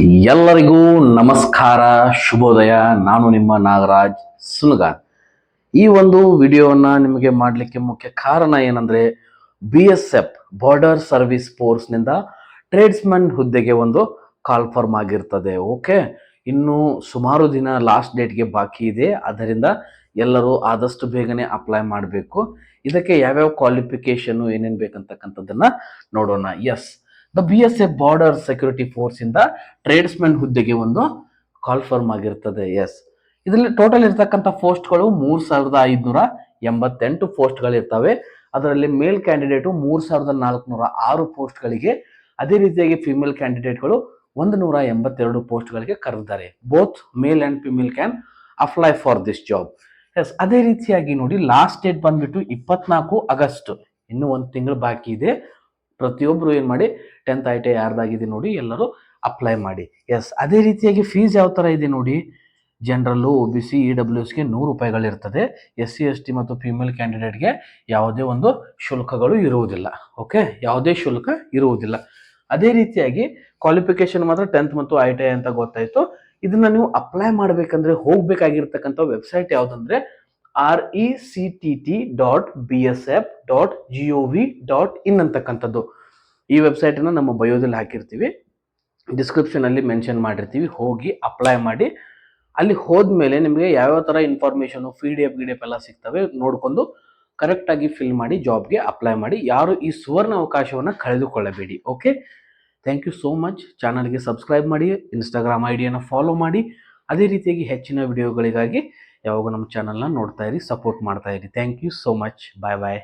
ಎಲ್ಲರಿಗೂ ನಮಸ್ಕಾರ, ಶುಭೋದಯ. ನಾನು ನಿಮ್ಮ ನಾಗರಾಜ್ ಸುನಗಾರ್ ಈ ಒಂದು ವಿಡಿಯೋವನ್ನ ನಿಮಗೆ ಮಾಡಲಿಕ್ಕೆ ಮುಖ್ಯ ಕಾರಣ ಏನಂದ್ರೆ B S F border service ಫೋರ್ಸ್ನಿಂದ tradesman ಹುದ್ದೆಗೆ ಒಂದು ಕಾಲ್ ಫಾರ್ಮ್ ಆಗಿರ್ತದೆ ಓಕೆ ಇನ್ನು ಸುಮಾರು ದಿನ ಲಾಸ್ಟ್ ಡೇಟ್ಗೆ ಬಾಕಿ ಇದೆ. ಅದರಿಂದ ಎಲ್ಲರೂ ಆದಷ್ಟು ಬೇಗನೆ ಅಪ್ಲೈ ಮಾಡಬೇಕು. ಇದಕ್ಕೆ ಯಾವ್ಯಾವ ಕ್ವಾಲಿಫಿಕೇಶನ್ ಏನೇನು ಬೇಕಂತಕ್ಕಂಥದ್ದನ್ನ ನೋಡೋಣ. Yes the B S F border security force ಇಂದ ಟ್ರೇಡ್ಸ್ಮನ್ ಹುದ್ದೆಗೆ ಒಂದು ಕಾಲ್ ಫರ್ಮ್ ಆಗಿರ್ತದೆ ಎಸ್ ಇದರಲ್ಲಿ ಟೋಟಲ್ ಇರ್ತಕ್ಕಂಥ ಪೋಸ್ಟ್ಗಳು ಮೂರು ಸಾವಿರದ ಐದುನೂರ ಎಂಬತ್ತೆಂಟು ಪೋಸ್ಟ್ಗಳು ಇರ್ತವೆ. ಅದರಲ್ಲಿ ಮೇಲ್ ಕ್ಯಾಂಡಿಡೇಟು ಮೂರು ಸಾವಿರದ ನಾಲ್ಕುನೂರ ಆರು ಪೋಸ್ಟ್ಗಳಿಗೆ ಅದೇ ರೀತಿಯಾಗಿ ಫಿಮೇಲ್ ಕ್ಯಾಂಡಿಡೇಟ್ಗಳು ಒಂದು ನೂರ ಎಂಬತ್ತೆರಡು ಪೋಸ್ಟ್ಗಳಿಗೆ ಕರೆದಿದ್ದಾರೆ. Both male and female can apply for this job yes ಅದೇ ರೀತಿಯಾಗಿ ನೋಡಿ ಲಾಸ್ಟ್ ಡೇಟ್ ಬಂದ್ಬಿಟ್ಟು ಇಪ್ಪತ್ನಾಲ್ಕು ಆಗಸ್ಟ್, ಇನ್ನು ಒಂದು ತಿಂಗಳು ಬಾಕಿ ಇದೆ. ಪ್ರತಿಯೊಬ್ಬರು ಏನು ಮಾಡಿ ಟೆಂತ್ ಐ ಟಿ ಐ ಯಾರ್ದಾಗಿದೆ ನೋಡಿ ಎಲ್ಲರೂ ಅಪ್ಲೈ ಮಾಡಿ. ಎಸ್ ಅದೇ ರೀತಿಯಾಗಿ ಫೀಸ್ ಯಾವ ಥರ ಇದೆ ನೋಡಿ? General O B C E W ಎಸ್ಗೆ ನೂರು ರೂಪಾಯಿಗಳಿರ್ತದೆ ಎಸ್ ಸಿ ಎಸ್ ಟಿ ಮತ್ತು ಫಿಮೇಲ್ ಕ್ಯಾಂಡಿಡೇಟ್ಗೆ ಯಾವುದೇ ಒಂದು ಶುಲ್ಕಗಳು ಇರುವುದಿಲ್ಲ. ಓಕೆ ಯಾವುದೇ ಶುಲ್ಕ ಇರುವುದಿಲ್ಲ. ಅದೇ ರೀತಿಯಾಗಿ ಕ್ವಾಲಿಫಿಕೇಶನ್ ಮಾತ್ರ ಟೆಂತ್ ಮತ್ತು ಐ ಟಿ ಐ ಅಂತ ಗೊತ್ತಾಯಿತು. ಇದನ್ನ ನೀವು ಅಪ್ಲೈ ಮಾಡಬೇಕಂದ್ರೆ ಹೋಗ್ಬೇಕಾಗಿರ್ತಕ್ಕಂಥ ವೆಬ್ಸೈಟ್ ಯಾವುದಂದ್ರೆ C T T dot B S F dot G O V dot in ಈ ವೆಬ್ಸೈಟನ್ನು ನಮ್ಮ ಬಯೋದಲ್ಲಿ ಹಾಕಿರ್ತೀವಿ. ಡಿಸ್ಕ್ರಿಪ್ಷನಲ್ಲಿ ಮೆನ್ಷನ್ ಮಾಡಿರ್ತೀವಿ. ಹೋಗಿ ಅಪ್ಲೈ ಮಾಡಿ. ಅಲ್ಲಿ ಹೋದ್ಮೇಲೆ ನಿಮಗೆ ಯಾವ್ಯಾವ ಥರ ಇನ್ಫಾರ್ಮೇಷನು ಪಿ ಡಿ ಎಫ್ ಗಿ ಡಿ ಎಫ್ ಎಲ್ಲ ಸಿಗ್ತವೆ ನೋಡಿಕೊಂಡು ಕರೆಕ್ಟಾಗಿ ಫಿಲ್ ಮಾಡಿ ಜಾಬ್ಗೆ ಅಪ್ಲೈ ಮಾಡಿ. ಯಾರು ಈ ಸುವರ್ಣ ಅವಕಾಶವನ್ನು ಕಳೆದುಕೊಳ್ಳಬೇಡಿ. Okay thank you so much ಚಾನಲ್ಗೆ ಸಬ್ಸ್ಕ್ರೈಬ್ ಮಾಡಿ. ಇನ್ಸ್ಟಾಗ್ರಾಮ್ ಐಡಿಯನ್ನು ಡಿಯನ್ನು ಫಾಲೋ ಮಾಡಿ. ಅದೇ ರೀತಿಯಾಗಿ ಹೆಚ್ಚಿನ ವಿಡಿಯೋಗಳಿಗಾಗಿ ಯಾವಾಗ ನಮ್ಮ ಚಾನಲ್ನ ನೋಡ್ತಾ ಇರಿ ಸಪೋರ್ಟ್ ಮಾಡ್ತಾ ಇರಿ. Thank you so much bye bye